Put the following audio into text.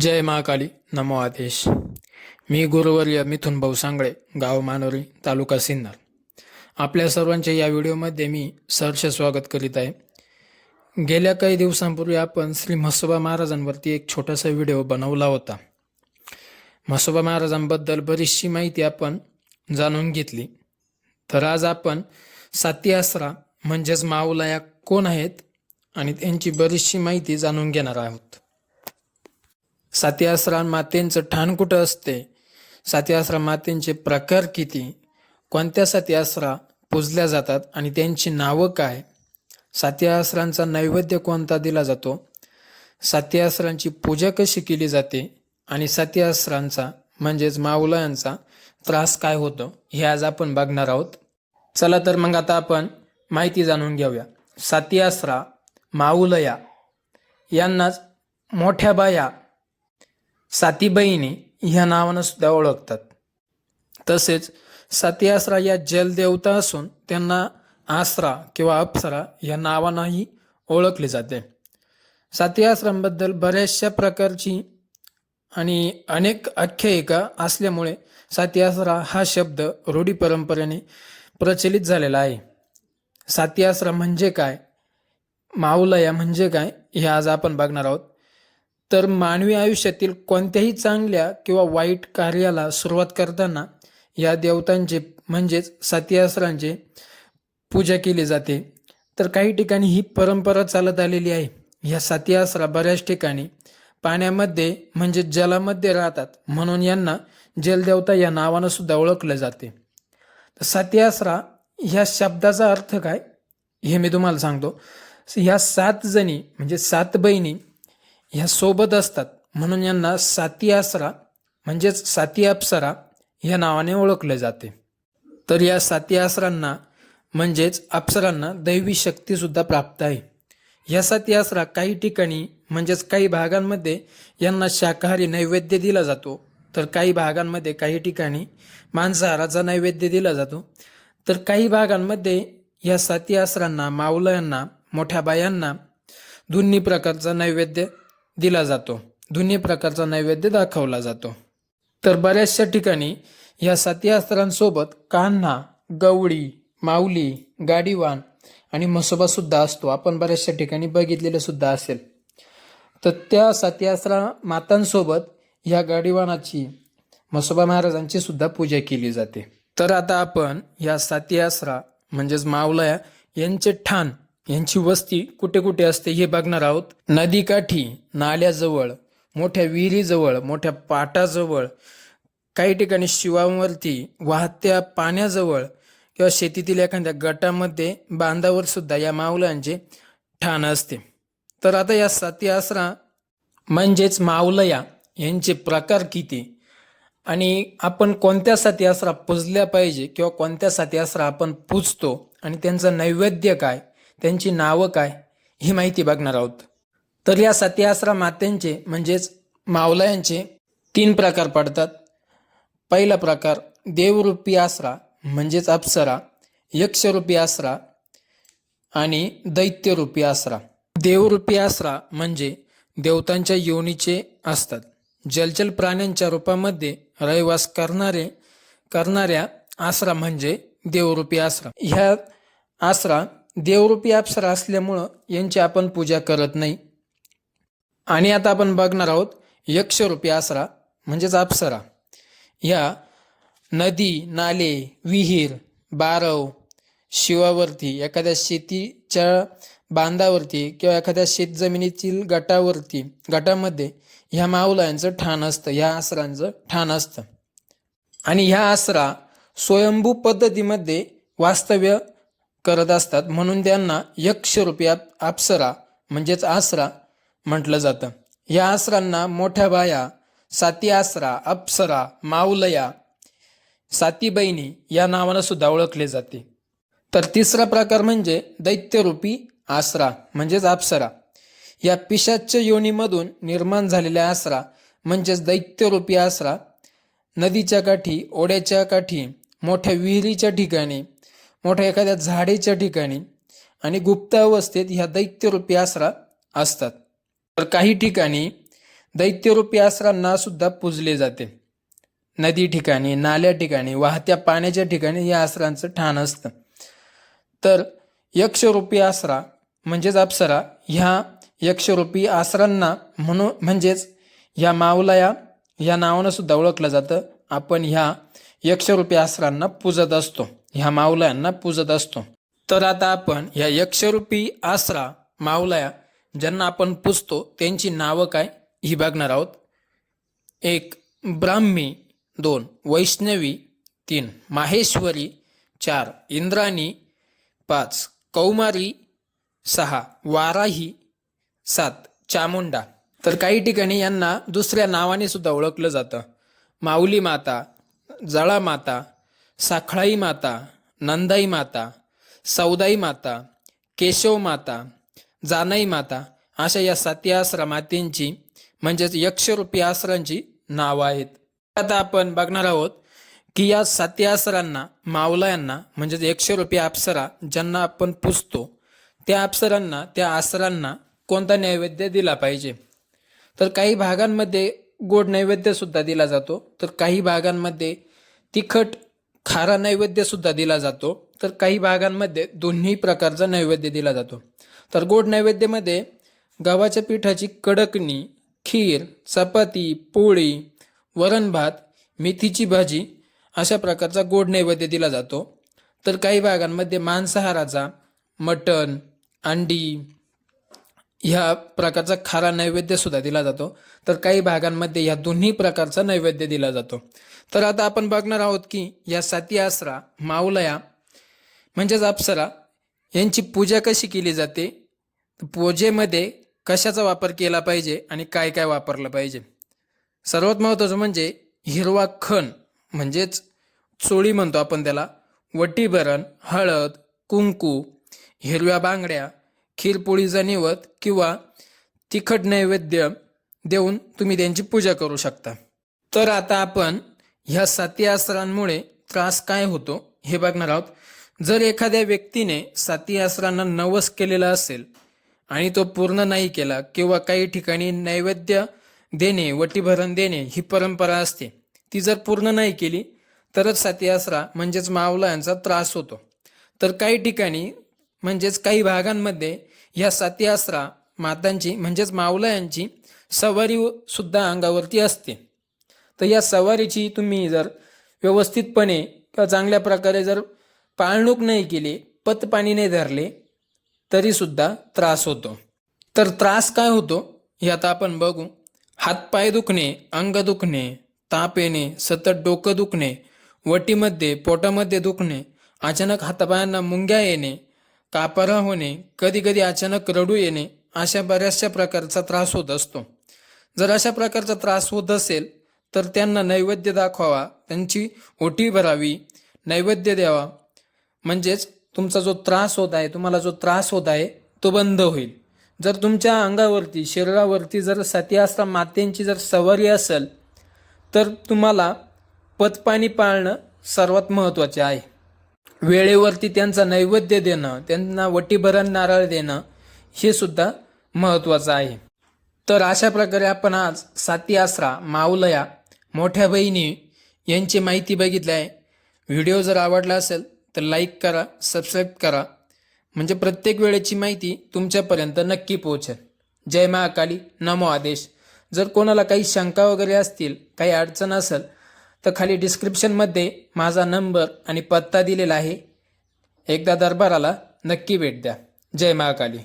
जय महाकाली. नमो आदेश. मी गुरुवर्य मिथुन भाऊ सांगळे गाव मानोरी तालुका सिन्नर. आपल्या सर्वांच्या या व्हिडिओमध्ये मी सहर्ष स्वागत करीत आहे. गेल्या काही दिवसांपूर्वी आपण श्री म्हसोबा महाराजांवरती एक छोटासा व्हिडिओ बनवला होता. म्हसोबा महाराजांबद्दल बरीचशी माहिती आपण जाणून घेतली. तर आज आपण साती आसरा म्हणजेच माऊला या कोण आहेत? आणि त्यांची बरीचशी माहिती जाणून घेणार आहोत. साती आसरा मातेंचं ठाण कुठं असते? साती आसरा मातेंचे प्रकार किती? कोणत्या साती आसरा पूजल्या जातात आणि त्यांची नावं काय? साती आसरांचा नैवेद्य कोणता दिला जातो? साती आसरांची पूजा कशी केली जाते? आणि साती आसरांचा म्हणजेच माऊलायांचा त्रास काय होतो? हे आज आपण बघणार आहोत. चला तर मग आता आपण माहिती जाणून घेऊया. साती आसरा माऊलया. यांनाच मोठ्या बाया साती बहिणी ह्या नावानं सुद्धा ओळखतात. तसेच साती आसरा या जलदेवता असून त्यांना आसरा किंवा अप्सरा या नावानंही ओळखले जाते. साती आसरांबद्दल बऱ्याचशा प्रकारची आणि अनेक आख्यायिका असल्यामुळे साती आसरा हा शब्द रूढी परंपरेने प्रचलित झालेला आहे. साती आसरा म्हणजे काय? माऊलया म्हणजे काय? हे आज आपण बघणार आहोत. तर मानवी आयुष्यातील कोणत्याही चांगल्या किंवा वाईट कार्याला सुरुवात करताना या देवतांचे म्हणजेच सातीआसरांचे पूजा केली जाते. तर काही ठिकाणी ही परंपरा चालत आलेली आहे. ह्या सातीआसरा बऱ्याच ठिकाणी पाण्यामध्ये म्हणजे जलामध्ये राहतात. म्हणून यांना जलदेवता या नावानं सुद्धा ओळखलं जाते. तर सातीआसरा ह्या शब्दाचा अर्थ काय? हे मी तुम्हाला सांगतो. ह्या सात जणी म्हणजे सात बहिणी ह्या सोबत असतात. म्हणून यांना साती आसरा म्हणजेच साती अप्सरा ह्या नावाने ओळखले जाते. तर या साती आसरांना म्हणजेच अप्सरांना दैवी शक्तीसुद्धा प्राप्त आहे. या साती आसरा काही ठिकाणी म्हणजेच काही भागांमध्ये यांना शाकाहारी नैवेद्य दिला जातो. तर काही भागांमध्ये काही ठिकाणी मांसाहाराचा नैवेद्य दिला जातो. तर काही भागांमध्ये या साती आसरांना माऊलांना मोठ्या बायांना दोन्ही प्रकारचा नैवेद्य दिला जातो. दोन्ही प्रकारचा नैवेद्य दाखवला जातो. तर बऱ्याचशा ठिकाणी या साती अस्त्रांसोबत कान्हा गवळी माऊली गाडीवान आणि म्हसोबा सुद्धा असतो. आपण बऱ्याचशा ठिकाणी बघितलेलं सुद्धा असेल. तर त्या साती अस्त्रा मातांसोबत या गाडीवानाची म्हसोबा महाराजांची सुद्धा पूजा केली जाते. तर आता आपण या साती आसरा म्हणजेच मावलया यांचे ठाण यांची वस्ती कुठे कुठे असते हे बघणार आहोत. नदीकाठी नाल्याजवळ मोठ्या विहिरीजवळ मोठ्या पाटाजवळ काही ठिकाणी शिवांवरती वाहत्या पाण्याजवळ किंवा शेतीतील एखाद्या गटामध्ये बांधावर सुद्धा या माऊलांचे ठाण असते. तर आता या साती आसरा म्हणजेच माऊलया यांचे प्रकार किती? आणि आपण कोणत्या साती आसरा पुजल्या पाहिजे किंवा कोणत्या साती आसरा आपण पूजतो? आणि त्यांचं नैवेद्य काय? त्यांची नावं काय ही माहिती बघणार आहोत. तर या साती आसरा मात्यांचे म्हणजेच मावलयांचे तीन प्रकार पडतात. पहिला प्रकार देवरूपी आसरा म्हणजेच अप्सरा यक्षरूपी आसरा आणि दैत्यरूपी आसरा. देवरूपी आसरा म्हणजे देवतांच्या योनीचे असतात. जलचल प्राण्यांच्या रूपामध्ये रहिवास करणारे करणाऱ्या आसरा म्हणजे देवरूपी आसरा. ह्या आसरा देवरूपी अप्सरा असल्यामुळं यांची आपण पूजा करत नाही. आणि आता आपण बघणार आहोत यक्षरूपी आसरा म्हणजेच अप्सरा. ह्या नदी नाले विहीर बारव शिवावरती एखाद्या शेतीच्या बांधावरती किंवा एखाद्या शेतजमिनीतील गटावरती गटामध्ये ह्या माऊलांचं ठाण असतं ह्या आसरांचं ठाण असतं. आणि ह्या आसरा स्वयंभू पद्धतीमध्ये वास्तव्य करत असतात. म्हणून त्यांना यक्षरूपी आप अप्सरा म्हणजेच आसरा म्हटलं जातं. या आसरांना मोठ्या बाया साती आसरा अप्सरा माऊलया साती बहिणी या नावानं सुद्धा ओळखले जाते. तर तिसरा प्रकार म्हणजे दैत्यरूपी आसरा म्हणजेच अप्सरा या पिशाच्य योनीमधून निर्माण झालेल्या आसरा म्हणजेच दैत्यरूपी आसरा. नदीच्या काठी ओढ्याच्या काठी मोठ्या विहिरीच्या ठिकाणी मोठ्या एखाद्या झाडेच्या ठिकाणी आणि गुप्त अवस्थेत ह्या दैत्यरूपी आसरा असतात. तर काही ठिकाणी दैत्यरूपी आसरांना सुद्धा पूजले जाते. नदी ठिकाणी नाल्या ठिकाणी वाहत्या पाण्याच्या ठिकाणी या आसरांचं ठाण असतं. तर यक्षरूपी आसरा म्हणजेच अप्सरा ह्या यक्षरूपी आसरांना म्हणून म्हणजेच ह्या मावलाया या नावानं सुद्धा ओळखलं जातं. आपण ह्या यक्षरूपी आसरांना पूजत असतो. ह्या मावलयांना पूजत असतो. तर आता आपण ह्या यक्षरूपी आसरा माऊलाया ज्यांना आपण पूजतो त्यांची नावं काय ही बघणार आहोत. एक ब्राह्मी. दोन वैष्णवी. तीन माहेश्वरी. चार इंद्राणी. पाच कौमारी. सहा वाराही. सात चामुंडा. तर काही ठिकाणी यांना दुसऱ्या नावाने सुद्धा ओळखलं जातं. माऊली माता जळा माता साखळाई माता नंदाई माता सौदाई माता केशव माता जानाई माता अशा या साती आसरा म्हणजेच यक्षरूपी आसरांची नावं आहेत. आता आपण बघणार आहोत की या साती आसरांना मावलायांना म्हणजेच यक्षरूपी अप्सरा ज्यांना आपण पुजतो त्या अप्सरांना त्या आसरांना कोणता नैवेद्य दिला पाहिजे? तर काही भागांमध्ये गोड नैवेद्यसुद्धा दिला जातो. तर काही भागांमध्ये तिखट खारा नैवेद्य सुद्धा दिला जातो. तर काही भागांमध्ये दोन्ही प्रकारचा नैवेद्य दिला जातो. तर गोड नैवेद्यामध्ये गव्हाच्या पिठाची कडकणी खीर चपाती पोळी वरण भात मेथीची भाजी अशा प्रकारचा गोड नैवेद्य दिला जातो. तर काही भागांमध्ये मांसाहाराचा मटण अंडी ह्या प्रकारचा खारा नैवेद्य सुद्धा दिला जातो. तर काही भागांमध्ये या दोन्ही प्रकारचा नैवेद्य दिला जातो. तर आता आपण बघणार आहोत की या साती आसरा मावलया म्हणजेच अप्सरा यांची पूजा कशी केली जाते? पूजेमध्ये कशाचा वापर केला पाहिजे आणि काय काय वापरलं पाहिजे? सर्वात महत्त्वाचं म्हणजे हिरवा खण म्हणजेच चोळी म्हणतो आपण त्याला वटीभरण हळद कुंकू हिरव्या बांगड्या खीरपोळीचा निवत किंवा तिखट नैवेद्य देऊन तुम्ही त्यांची पूजा करू शकता. तर आता आपण ह्या साती आसरांमुळे त्रास काय होतो हे बघणार आहोत. जर एखाद्या व्यक्तीने साती आसरांना नवस केलेला असेल आणि तो पूर्ण नाही केला किंवा काही ठिकाणी नैवेद्य देणे वटीभरण देणे ही परंपरा असते ती जर पूर्ण नाही केली तरच साती आसरा म्हणजेच मावला यांचा त्रास होतो. तर काही ठिकाणी म्हणजेच काही भागांमध्ये या साती आसरा मातांची म्हणजेच मावला यांची सवारी सुद्धा अंगावरती असते. तर या सवारीची तुम्ही जर व्यवस्थितपणे किंवा चांगल्या प्रकारे जर पाळणूक नाही केली पत पाणी नाही धरले तरीसुद्धा त्रास होतो. तर त्रास काय होतो? हे आता आपण बघू. हातपाय दुखणे अंग दुखणे ताप येणे सतत डोकं दुखणे वटीमध्ये पोटामध्ये दुखणे अचानक हातापायांना मुंग्या येणे कापारा होणे कधीकधी अचानक रडू येणे अशा बऱ्याचशा प्रकारचा त्रास होत असतो. जर अशा प्रकारचा त्रास होत असेल तर त्यांना नैवेद्य दाखवावा त्यांची ओटी भरावी नैवेद्य द्यावा. म्हणजेच तुमचा जो त्रास होत आहे तुम्हाला जो त्रास होत आहे तो बंद होईल. जर तुमच्या अंगावरती शरीरावरती जर सती असता मातेंची जर सवारी असेल तर तुम्हाला पतपाणी पाळणं सर्वात महत्त्वाचे आहे. वेळेवरती त्यांचा नैवेद्य देणं त्यांना वटीभरण नारळ देणं हे सुद्धा महत्त्वाचं आहे. तर अशा प्रकारे आपण आज साती आसरा मावलया मोठ्या बहिणी यांची माहिती बघितली आहे. व्हिडिओ जर आवडला असेल तर लाईक करा सबस्क्राईब करा. म्हणजे प्रत्येक वेळेची माहिती तुमच्यापर्यंत नक्की पोहोचेल. जय महाकाली नमो आदेश. जर कोणाला काही शंका वगैरे असतील काही अडचण असेल तर खाली डिस्क्रिप्शनमध्ये माझा नंबर आणि पत्ता दिलेला आहे. एकदा दरबाराला नक्की भेट द्या. जय महाकाली.